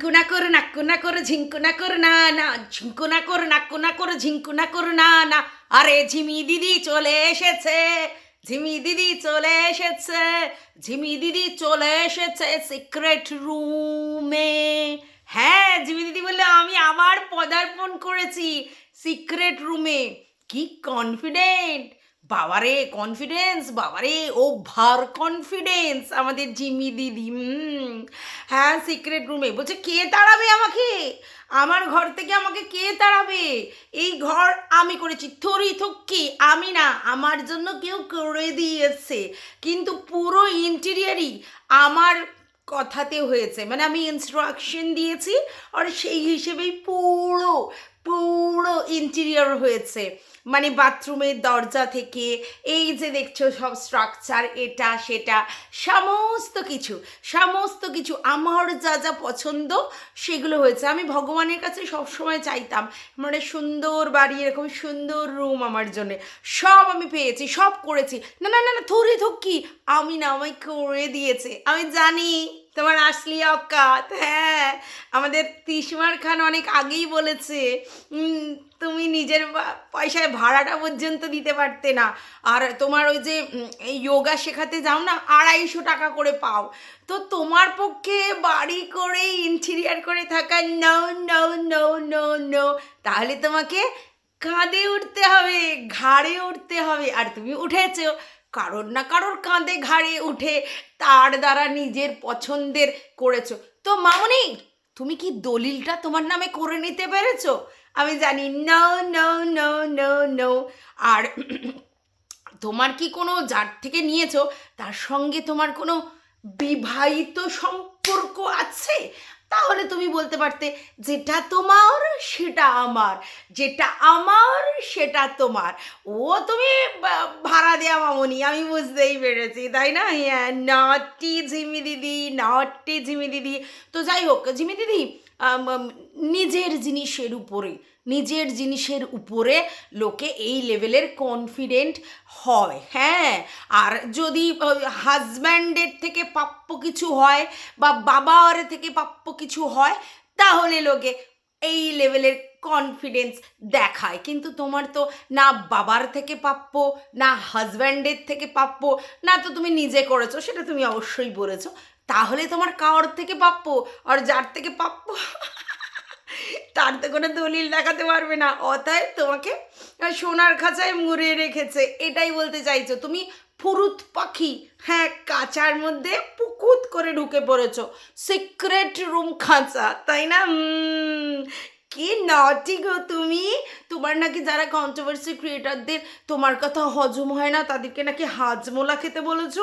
ঝিঙ্কুনা করে নাকুনা করে ঝিঙ্কুনা করে না না। ঝিঙ্কুনা করে নাকুনা করে ঝিঙ্কুনা করে না না। আরে ঝিমি দিদি চলে এসেছে, ঝিমি দিদি চলে এসেছে, ঝিমি দিদি চলে এসেছে সিক্রেট রুমে হ্যাঁ ঝিমি দিদি বললে, আমি আবার পদার্পণ করেছি সিক্রেট রুমে কি কনফিডেন্ট বাবারে কনফিডেন্স বাবারে ও ভার কনফিডেন্স আমাদের জিমি দিদি হ্যাঁ সিক্রেট রুমে বলছে, কে তাড়াবে আমাকে? আমার ঘর থেকে আমাকে কে তাড়াবে? এই ঘর আমি করেছি। থরি থকি আমি না, আমার জন্য কেউ করে দিয়েছে। কিন্তু পুরো ইন্টেরিয়ারই আমার কথাতে হয়েছে। মানে আমি ইনস্ট্রাকশন দিয়েছি, আর সেই হিসেবেই পুরো পুরো ইন্টেরিয়র হয়েছে। মানে বাথরুমের দরজা থেকে এই যে দেখছ সব স্ট্রাকচার এটা, সেটা, সমস্ত কিছু সমস্ত কিছু, আমার যা যা পছন্দ সেগুলো হয়েছে। আমি ভগবানের কাছে সবসময় চাইতাম মানে সুন্দর বাড়ি, এরকম সুন্দর রুম আমার জন্যে। সব আমি পেয়েছি, সব করেছি। না না না না থরি থকি আমি না আমায় করে দিয়েছে। আমি জানি তোমার আসলি অকাত হ্যাঁ। আমাদের তিসমার খান অনেক আগেই বলেছে তুমি নিজের পয়সায় ভাড়াটা পর্যন্ত দিতে পারতে না। আর তোমার ওই যে যোগা শেখাতে যাও না, আড়াইশো টাকা করে পাও। তো তোমার পক্ষে বাড়ি করে ইন্টেরিয়ার করে থাকা no no no no no তাহলে তোমাকে কাঁধে উঠতে হবে, ঘাড়ে উঠতে হবে। আর তুমি উঠেছো কারোর না কারোর কাঁধে ঘাড়ে উঠে তার দ্বারা নিজের পছন্দের করেছ। তো মামনি, তুমি কি দলিলটা তোমার নামে করে নিতে পেরেছ? আমি জানি no no no no no আর তোমার কি কোনো যার থেকে নিয়েছো, তার সঙ্গে তোমার কোনো বিবাহিত সম্পর্ক আছে? তাহলে তুমি বলতে পারতে, যেটা তোমার, সেটা আমার। যেটা আমার, সেটা তোমার। ও তুমি ভাড়া দেওয়া মামনি, আমি বুঝতেই পেরেছি, তাই না? হ্যাঁ নটি ঝিমি দিদি নটি ঝিমি দিদি। তো যাই হোক, ঝিমি দিদি নিজের জিনিসের উপরে নিজের জিনিসের উপরে লোকে এই লেভেলের কনফিডেন্ট হয় হ্যাঁ? আর যদি হাজব্যান্ডের থেকে প্রাপ্য কিছু হয় বা বাবার থেকে প্রাপ্য কিছু হয়, তাহলে লোকে এই লেভেলের কনফিডেন্স দেখায়। কিন্তু তোমার তো না বাবার থেকে প্রাপ্য, না হাজব্যান্ডের থেকে প্রাপ্য, না তো তুমি নিজে করেছ, সেটা তুমি অবশ্যই বলেছ। তাহলে তোমার কার থেকে প্রাপ্য? আর যার থেকে প্রাপ্য? তার তো কোনো দলিল দেখাতে পারবে না। অতএব তোমাকে সোনার খাঁচায় মুড়ে রেখেছে। এটাই বলতে চাইছো। তুমি ফুরুত পাখি হ্যাঁ কাঁচার মধ্যে পুকুত করে ঢুকে পড়েছো। সিক্রেট রুম খাঁচা তাই না? কি নটি গো তুমি। তোমার নাকি যারা কন্ট্রোভার্সি ক্রিয়েটারদের তোমার কথা হজম হয় না তাদেরকে নাকি হাজমোলা খেতে বলেছ?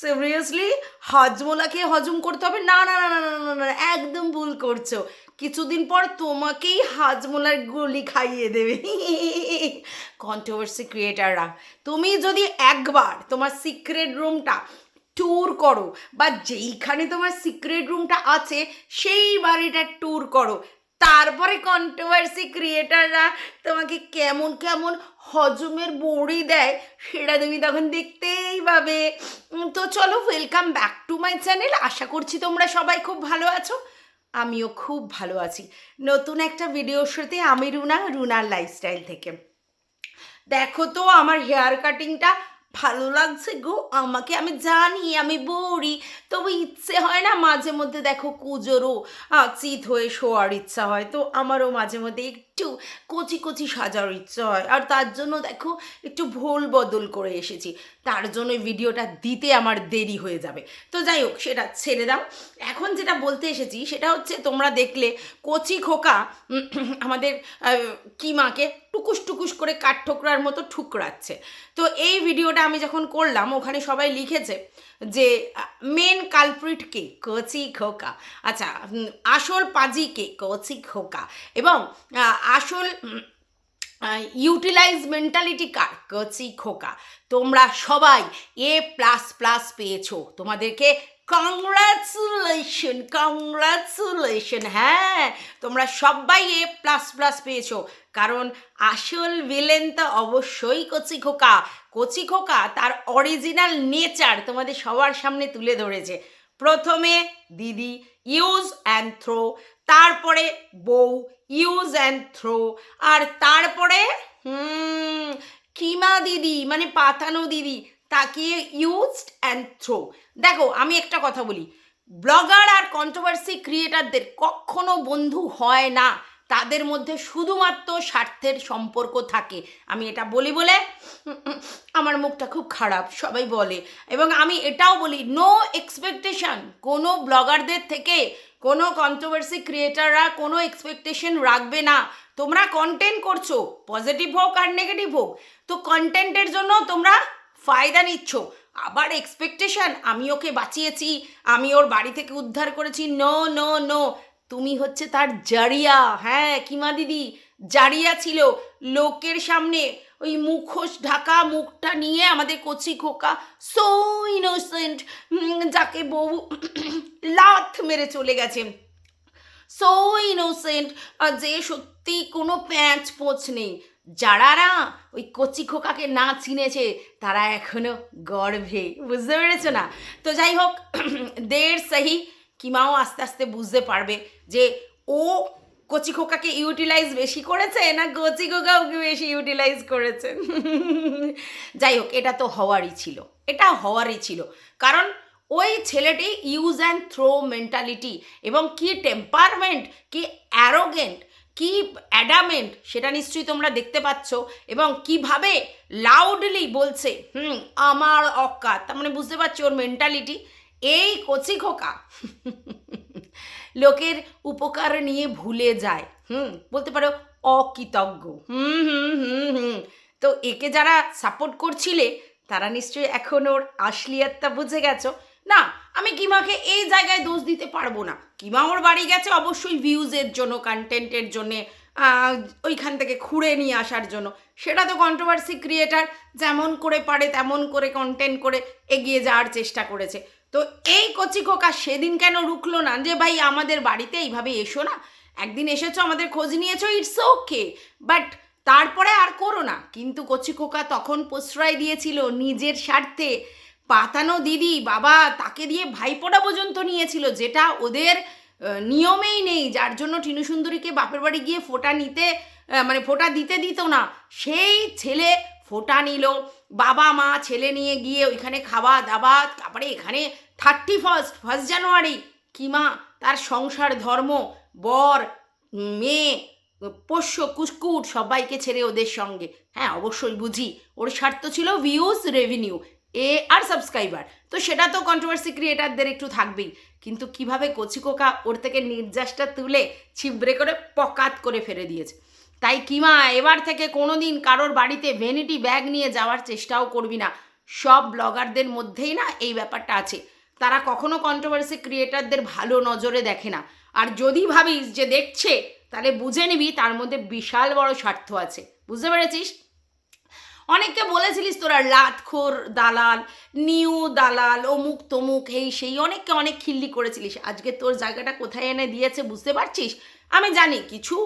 সিরিয়াসলি হাজমোলা খেয়ে হজম করতে হবে? না না না না না, না একদম ভুল করছ। কিছুদিন পর তোমাকেই হাজমোলার গুলি খাইয়ে দেবে। কন্ট্রোভার্সি ক্রিয়েটাররা তুমি যদি একবার তোমার সিক্রেট রুমটা ট্যুর করো বা যেইখানে তোমার সিক্রেট রুমটা আছে, সেই বাড়িটা ট্যুর করো, তারপরে কন্ট্রোভার্সি ক্রিয়েটাররা তোমাকে কেমন কেমন হজমের বড়ি দেয়, সেটা তুমি তখন দেখতেই পাবে। তো চলো welcome back to my channel আশা করছি তোমরা সবাই খুব ভালো আছো। আমিও খুব ভালো আছি। নতুন একটা ভিডিওর সাথে আমি রুনা, রুনার লাইফস্টাইল থেকে। দেখো তো, আমার হেয়ার কাটিংটা ভালো লাগছে গো। আমাকে আমি জানি, আমি বড়ি। তবু ইচ্ছে হয় না মাঝে মধ্যে দেখো কুজোরও চিত হয়ে শোয়ার ইচ্ছা হয়। তো আমারও মাঝে মধ্যে একটু কচি কচি সাজার ইচ্ছা হয়। আর তার জন্য দেখো একটু ভুল বদল করে এসেছি। তার জন্য ভিডিওটা দিতে আমার দেরি হয়ে যাবে। তো যাই হোক সেটা ছেড়ে দাও। এখন যেটা বলতে এসেছি সেটা হচ্ছে তোমরা দেখলে কচি খোকা আমাদের আহ, কি মাকে টুকুস টুকুস করে কাঠঠোকরার মতো ঠুকরাচ্ছে। তো এই ভিডিওটা আমি যখন করলাম ওখানে সবাই লিখেছে যে মেন কালপ্রিট কে, কচি খোকা। আচ্ছা আসল পাজি কে, কচি খোকা। এবং আসল ইউটিলাইজ মেন্টালিটি কার, কচি খোকা? তোমরা সবাই এ প্লাস প্লাস পেয়েছ। তোমাদেরকে কংগ্রাচুলেশন কংগ্রাচুলেশন হ্যাঁ তোমরা সবাই এ প্লাস প্লাস পেয়েছ। কারণ আসল ভিলেন তো অবশ্যই কচি খোকা। কচি খোকা তার অরিজিনাল নেচার তোমাদের সবার সামনে তুলে ধরেছে। প্রথমে দিদি ইউজ অ্যান্ড থ্রো তারপরে বউ ইউজ অ্যান্ড থ্রো আর তারপরে, হুম, কিমা দিদি মানে পাতানো দিদি। তাকে ইউজড অ্যান্ড থ্রো দেখো, আমি একটা কথা বলি। ব্লগার আর কন্ট্রোভার্সি ক্রিয়েটারদের কখনো বন্ধু হয় না। তাদের মধ্যে শুধুমাত্র স্বার্থের সম্পর্ক থাকে। আমি এটা বলি বলে আমার মুখটা খুব খারাপ, সবাই বলে। এবং আমি এটাও বলি নো এক্সপেকটেশন কোনো ব্লগারদের থেকে কোনো কন্ট্রোভার্সি ক্রিয়েটাররা কোনো এক্সপেকটেশন রাখবে না। তোমরা কন্টেন্ট করছ পজিটিভ হোক আর নেগেটিভ হোক। তো কন্টেন্টের জন্য তোমরা ফায়দা নিচ্ছ। আবার এক্সপেকটেশন আমি ওকে বাঁচিয়েছি, আমি ওর বাড়ি থেকে উদ্ধার করেছি। নো নো নো তুমি হচ্ছে তার জারিয়া। হ্যাঁ কিমা দিদি, জারিয়া ছিল। লোকের সামনে ওই মুখোশ ঢাকা, মুখটা নিয়ে আমাদের কচি খোকা সো ইনোসেন্ট যাকে বউ লাথ মেরে চলে গেছে। সো ইনোসেন্ট যে সত্যি কোনো প্যাঁচ পোঁচ নেই। যারারা ওই কচি খোকাকে না চিনেছে, তারা এখনও গর্ভে, বুঝতে পেরেছ না? তো যাই হোক, দের সাহি কিমাও আস্তে আস্তে বুঝতে পারবে যে ও কচি খোকাকে ইউটিলাইজ বেশি করেছে না কচি খোকা ওকে বেশি ইউটিলাইজ করেছে? যাই হোক, এটা তো হওয়ারই ছিল। এটা হওয়ারই ছিল। কারণ ওই ছেলেটি ইউজ অ্যান্ড থ্রো মেন্টালিটি এবং কি টেম্পারমেন্ট কি অ্যারোগেন্ট কি অ্যাডামেন্ট সেটা নিশ্চয়ই তোমরা দেখতে পাচ্ছ এবং কীভাবে লাউডলি বলছে, হুম, আমার অকাত। তার মানে বুঝতে পারছি ওর মেন্টালিটি এই কচি খোকা লোকের উপকার নিয়ে ভুলে যায়। হুম, বলতে পারো অকৃতজ্ঞ। হুম হুম হুম হুম। তো একে যারা সাপোর্ট করছিলে, তারা নিশ্চয়ই এখন ওর আসলিয়াতটা বুঝে গেছো। না আমি কিমাকে এই জায়গায় দোষ দিতে পারব না। কিমা ওর বাড়ি গেছে অবশ্যই ভিউজের জন্য কন্টেন্টের জন্যে ওইখান থেকে খুঁড়ে নিয়ে আসার জন্য। সেটা তো কন্ট্রোভার্সি ক্রিয়েটার যেমন করে পারে, তেমন করে কন্টেন্ট করে এগিয়ে যাওয়ার চেষ্টা করেছে। তো এই কচি খোকা সেদিন কেন রুখলো না যে, ভাই, আমাদের বাড়িতে এইভাবে এসো না। একদিন এসেছ, আমাদের খোঁজ নিয়েছো ইটস ওকে বাট তারপরে আর করো না। কিন্তু কচি খোকা তখন প্রশ্রয় দিয়েছিল নিজের স্বার্থে। পাতানো দিদি বাবা তাকে দিয়ে ভাইপোড়া পর্যন্ত নিয়েছিল, যেটা ওদের নিয়মেই নেই। যার জন্য টিনু সুন্দরীকে বাপের বাড়ি গিয়ে ফোঁটা নিতে মানে ফোঁটা দিতে দিত না, সেই ছেলে ফোঁটা নিল। বাবা, মা, ছেলে নিয়ে গিয়ে ওইখানে খাওয়া দাওয়া, তারপরে এখানে থার্টি ফার্স্ট ফার্স্ট জানুয়ারি। কিমা তার সংসার, ধর্ম, বর, মেয়ে, পোষ্য, কুসকুট সবাইকে ছেড়ে ওদের সঙ্গে। হ্যাঁ অবশ্যই বুঝি। ওর স্বার্থ ছিল ভিউজ রেভিনিউ এ আর সাবস্ক্রাইবার তো সেটা তো কন্ট্রোভার্সি ক্রিয়েটারদের একটু থাকবেই। কিন্তু কীভাবে কচিকোকা ওর থেকে নির্যাসটা তুলে ছিবড়ে করে পকাত করে ফেলে দিয়েছে? তাই কিমা, এবার থেকে কোনো দিন কারোর বাড়িতে ভ্যানিটি ব্যাগ নিয়ে যাওয়ার চেষ্টাও করবি না। সব ব্লগারদের মধ্যেই না এই ব্যাপারটা আছে। তারা কখনো কন্ট্রোভার্সি ক্রিয়েটারদের ভালো নজরে দেখে না। আর যদি ভাবিস যে দেখছে, তাহলে বুঝে নিবি তার মধ্যে বিশাল বড় স্বার্থ আছে। বুঝতে পেরেছিস? অনেককে বলেছিলিস তোরা লাতখোর দালাল, নিউ দালাল, অমুক তমুক এই সেই, অনেককে অনেক খিল্লি করেছিলিস। আজকে তোর জায়গাটা কোথায় এনে দিয়েছে বুঝতে পারছিস? আমি জানি, কিছু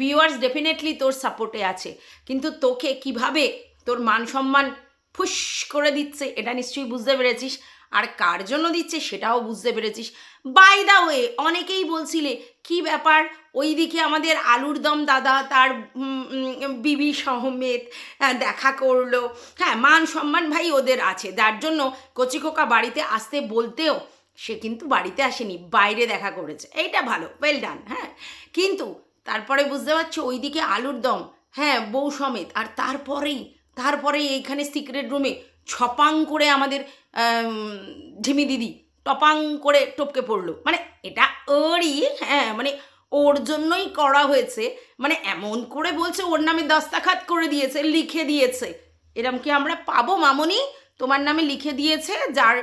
ভিউয়ার্স ডেফিনেটলি তোর সাপোর্টে আছে। কিন্তু তোকে কীভাবে তোর মান সম্মান ফুস করে দিচ্ছে, এটা নিশ্চয়ই বুঝতে পেরেছিস। আর কার জন্য দিচ্ছে সেটাও বুঝতে পেরেছিস। বাই দা ওয়ে অনেকেই বলছিলে, কি ব্যাপার? ওইদিকে আমাদের আলুর দম দাদা, তার বিবি সহমেত দেখা করল। হ্যাঁ মান সম্মান ভাই ওদের আছে। যার জন্য কচিকোকা বাড়িতে আসতে বলতেও সে কিন্তু বাড়িতে আসেনি, বাইরে দেখা করেছে। এইটা ভালো ওয়েল ডান হ্যাঁ। কিন্তু তারপরে বুঝতে পারছ, ওইদিকে আলুর দম হ্যাঁ বউ সমেত, আর তারপরেই তারপরেই এইখানে সিক্রেট রুমে ছপাং করে আমাদের আম, ঝিমি দিদি টপাং করে টপকে পড়ল। মানে এটা ওরই হ্যাঁ মানে ওর জন্যই করা হয়েছে। মানে এমন করে বলছে ওর নামে দস্তাখাত করে দিয়েছে লিখে দিয়েছে। এরম কি আমরা পাবো মামনি? তোমার নামে লিখে দিয়েছে যার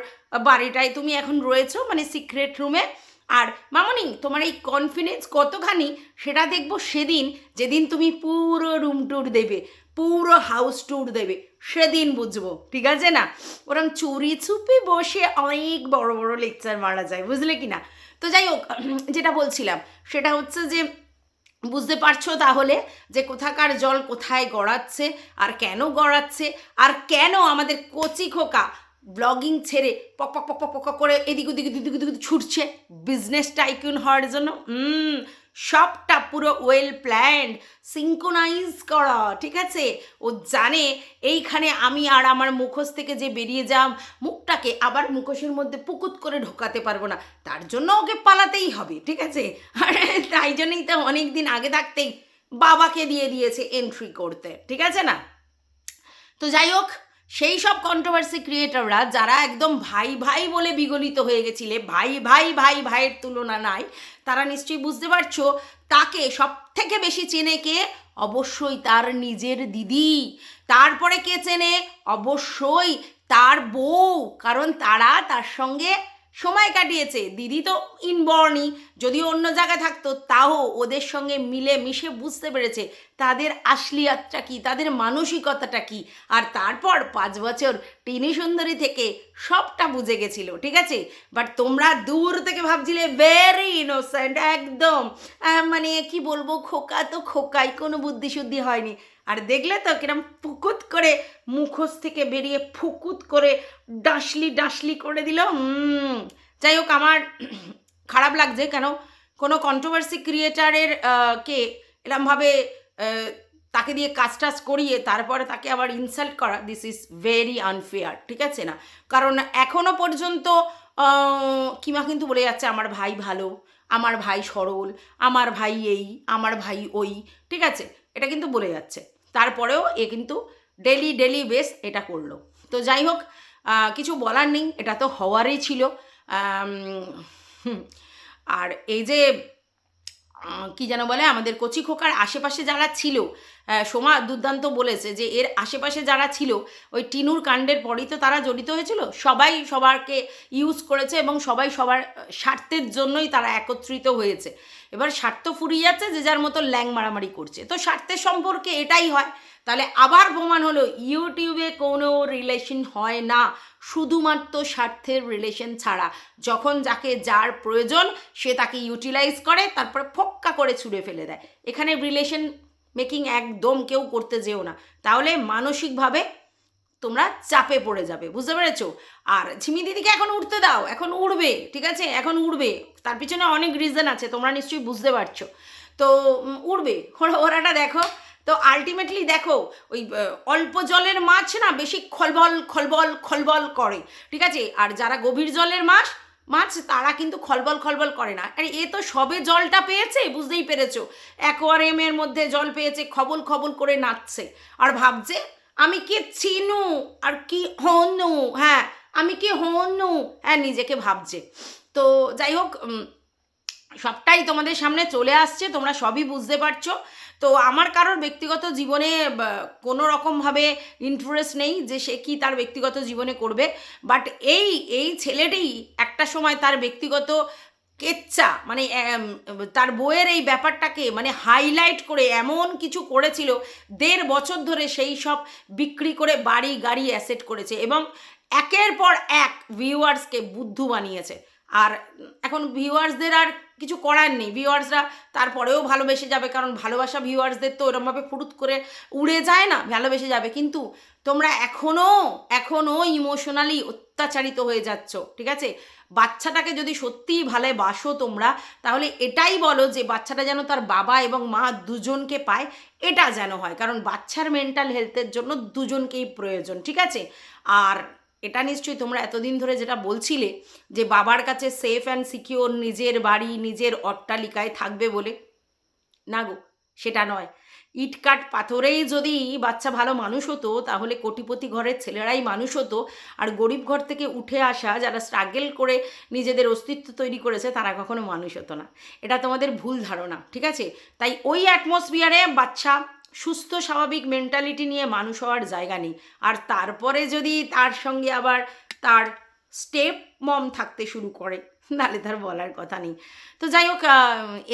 বাড়িটায় তুমি এখন রয়েছো মানে সিক্রেট রুমে। আর মামনি তোমার এই কনফিডেন্স কতখানি সেটা দেখব সেদিন যেদিন তুমি পুরো রুম ট্যুর দেবে পুরো হাউস ট্যুর দেবে। সেদিন বুঝব, ঠিক আছে না? ওরম চুরি চুপি বসে অনেক বড় বড় লেকচার মারা যায়, বুঝলে কি না? তো যাই হোক, যেটা বলছিলাম, সেটা হচ্ছে যে, বুঝতে পারছ তাহলে যে কোথাকার জল কোথায় গড়াচ্ছে, আর কেন গড়াচ্ছে, আর কেন আমাদের কচি খোকা ব্লগিং ছেড়ে পক পক পক পক করে এদিক ওদিক ওদিক ছুটছে? বিজনেস টাইকুন হওয়ার জন্য? সবটা পুরো ওয়েল প্ল্যান্ড সিঙ্কোনাইজ করা, ঠিক আছে? ও জানে এইখানে আমি আর আমার মুখোশ থেকে যে বেরিয়ে যাম, মুখটাকে আবার মুখোশের মধ্যে পুকুত করে ঢোকাতে পারব না। তার জন্য ওকে পালাতেই হবে, ঠিক আছে? আর তাই জন্যই তো অনেক দিন আগে থাকতেই বাবাকে দিয়ে দিয়েছে এন্ট্রি করতে, ঠিক আছে না? তো যাই হোক, সেই সব কন্ট্রোভার্সি ক্রিয়েটররা যারা একদম ভাই ভাই বলে বিগলিত হয়ে গেছিলে, ভাই ভাই ভাই ভাইয়ের তুলনা নাই তারা নিশ্চয়ই বুঝতে পারছ, তাকে সব থেকে বেশি চেনে কে? অবশ্যই তার নিজের দিদি। তারপরে কে চেনে? অবশ্যই তার বউ। কারণ তারা তার সঙ্গে সময় কাটিয়েছে। দিদি তো ইনবর্নই যদি অন্য জায়গায় থাকতো, তাও ওদের সঙ্গে মিলে মিশে বুঝতে পেরেছে। তাদের আসলিয়াতটা কি? তাদের মানসিকতাটা কি? আর তারপর পাঁচ বছর টিনি সুন্দরী থেকে সবটা বুঝে গেছিল, ঠিক আছে? বাট তোমরা দূর থেকে ভাবছিলে ভেরি ইনোসেন্ট একদম। মানে কি বলব, খোকা তো খোকাই, কোনো বুদ্ধি শুদ্ধি হয়নি। আর দেখলে তো কিরম ফুকুত করে মুখোশ থেকে বেরিয়ে ফুকুত করে ডাসলি ডাসলি করে দিল যাই হোক, আমার খারাপ লাগছে কেন? কোনো কন্ট্রোভার্সি ক্রিয়েটারের কে এরমভাবে তাকে দিয়ে কাজ টাজ করিয়ে তারপরে তাকে আবার ইনসাল্ট করা দিস ইজ ভেরি আনফেয়ার ঠিক আছে না? কারণ এখনও পর্যন্ত কিমা কিন্তু বলে যাচ্ছে, আমার ভাই ভালো, আমার ভাই সরল, আমার ভাই এই, আমার ভাই ওই ঠিক আছে? এটা কিন্তু বলে যাচ্ছে। তারপরেও এ কিন্তু ডেলি ডেলি বেস এটা করল। তো যাই হোক কিছু বলার নেই, এটা তো হওয়ারই ছিল। আর এই যে কি যেন বলে, আমাদের কচি খোকার আশেপাশে যারা ছিল সোমা দুর্দান্ত বলেছে যে এর আশেপাশে যারা ছিল, ওই টিনুর কাণ্ডের পরেই তো তারা জড়িত হয়েছিল। সবাই সবারকে ইউজ করেছে এবং সবাই সবার স্বার্থের জন্যই তারা একত্রিত হয়েছে। এবার স্বার্থ ফুরিয়ে যাচ্ছে, যে যার মতো ল্যাং মারামারি করছে। তো স্বার্থের সম্পর্কে এটাই হয়। তাহলে আবার প্রমাণ হলো, ইউটিউবে কোনো রিলেশন হয় না। শুধুমাত্র স্বার্থের রিলেশন ছাড়া। যখন যাকে যার প্রয়োজন, সে তাকে ইউটিলাইজ করে, তারপরে ফক্কা করে ছুঁড়ে ফেলে দেয়। এখানে রিলেশন মেকিং একদম কেউ করতে যেও না। তাহলে মানসিকভাবে তোমরা চাপে পড়ে যাবে, বুঝতে পেরেছ? আর ঝিমি দিদিকে এখন উঠতে দাও, এখন উড়বে, ঠিক আছে? এখন উড়বে। তার পিছনে অনেক রিজন আছে, তোমরা নিশ্চয়ই বুঝতে পারছ। তো উড়বে। ওরা, ওরাটা দেখো। তো আলটিমেটলি দেখো, ওই অল্প জলের মাছ না বেশি খলবল খলবল খলবল করে, ঠিক আছে? আর যারা গভীর জলের মাছ মাছ, তারা কিন্তু খলবল খলবল করে না। আর, এ তো সবে জলটা পেয়েছে, বুঝতেই পেরেছ? অ্যাকোয়ারিয়ামের মধ্যে জল পেয়েছে, খবল খবল করে নাচছে। আর ভাবছে আমি কি চিনু আর কি হনু হ্যাঁ আমি কি হনু? হ্যাঁ নিজেকে ভাবছে। তো যাই হোক সবটাই তোমাদের সামনে চলে আসছে, তোমরা সবই বুঝতে পারছ। তো আমার কারোর ব্যক্তিগত জীবনে কোনো রকমভাবে ইন্টারেস্ট নেই যে সে কি তার ব্যক্তিগত জীবনে করবে। বাট এই এই ছেলেটি একটা সময় তার ব্যক্তিগত কেচ্চা মানে তার বইয়ের এই ব্যাপারটাকে মানে হাইলাইট করে এমন কিছু করেছিল, দেড় বছর ধরে সেই সব বিক্রি করে বাড়ি, গাড়ি অ্যাসেট করেছে এবং একের পর এক ভিউয়ার্সকে বুদ্ধু বানিয়েছে। আর এখন ভিউয়ার্সদের আর কিছু করার নেই। ভিউয়ার্সরা তারপরেও ভালোবেসে যাবে, কারণ ভালোবাসা ভিউয়ার্সদের তো এরমভাবে ফুরুত করে উড়ে যায় না, ভালোবেসে যাবে। কিন্তু তোমরা এখনও এখনও ইমোশনালি অত্যাচারিত হয়ে যাচ্ছ, ঠিক আছে? বাচ্চাটাকে যদি সত্যিই ভালোবাসো তোমরা, তাহলে এটাই বলো যে বাচ্চাটা যেন তার বাবা এবং মা দুজনকে পায়, এটা যেন হয়। কারণ বাচ্চার মেন্টাল হেলথের জন্য দুজনকেই প্রয়োজন, ঠিক আছে? আর এটা নিশ্চয়ই তোমরা এতদিন ধরে যেটা বলছিলে যে বাবার কাছে সেফ অ্যান্ড সিকিওর নিজের বাড়ি, নিজের অট্টালিকায় থাকবে বলে। না গো, সেটা নয়। ইটকাট পাথরেই যদি বাচ্চা ভালো মানুষ হতো, তাহলে কোটিপতি ঘরের ছেলেরাই মানুষ হতো। আর গরিব ঘর থেকে উঠে আসা, যারা স্ট্রাগল করে নিজেদের অস্তিত্ব তৈরি করেছে, তারা কখনো মানুষ হতো না। এটা তোমাদের ভুল ধারণা, ঠিক আছে? তাই ওই অ্যাটমসফিয়ারে বাচ্চা সুস্থ, স্বাভাবিক মেন্টালিটি নিয়ে মানুষ হওয়ার জায়গা নেই। আর তারপরে যদি তার সঙ্গে আবার তার স্টেপ মম থাকতে শুরু করে নাহলে তার বলার কথা নেই। তো যাই হোক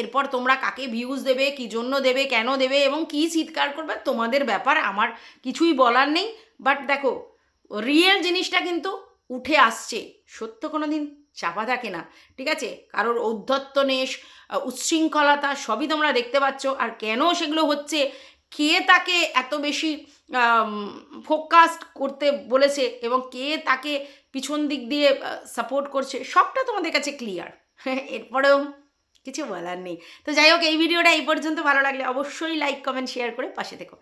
এরপর তোমরা কাকে ভিউজ দেবে, কি জন্য দেবে, কেন দেবে এবং কি চিৎকার করবে, তোমাদের ব্যাপার আমার কিছুই বলার নেই। বাট দেখো রিয়েল জিনিসটা কিন্তু উঠে আসছে। সত্য কোনো দিন চাপা থাকে না, ঠিক আছে? কারোর ঔদ্ধত্য নেশ উচ্ছৃঙ্খলতা সবই তোমরা দেখতে পাচ্ছ। আর কেন সেগুলো হচ্ছে? কে তাকে এত বেশি ফোকাসড করতে বলেছে এবং কে তাকে পিছন দিক দিয়ে সাপোর্ট করছে, সবটা তোমাদের কাছে ক্লিয়ার এরপরেও কিছু বলার নেই। তো যাই হোক, এই ভিডিওটা এই পর্যন্ত। ভালো লাগলে অবশ্যই লাইক কমেন্ট শেয়ার করে পাশে থেকো।